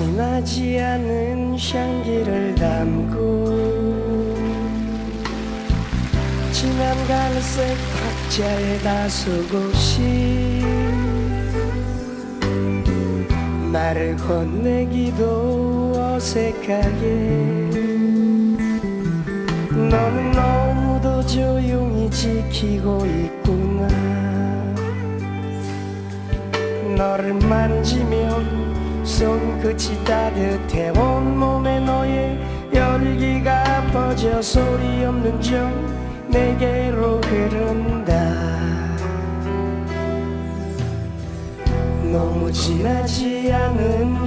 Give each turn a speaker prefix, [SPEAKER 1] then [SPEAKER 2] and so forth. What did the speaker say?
[SPEAKER 1] 진하지 않은 향기를 담고 진한 갈색 탁자에 다소곳이 말을 건네기도 어색하게 너는 너무도 조용히 지키고 있구나. 너를 만지면 손끝이 따뜻해 온몸에 너의 열기가 퍼져 소리 없는 정 내게로 흐른다. 너무 진하지 않은 담고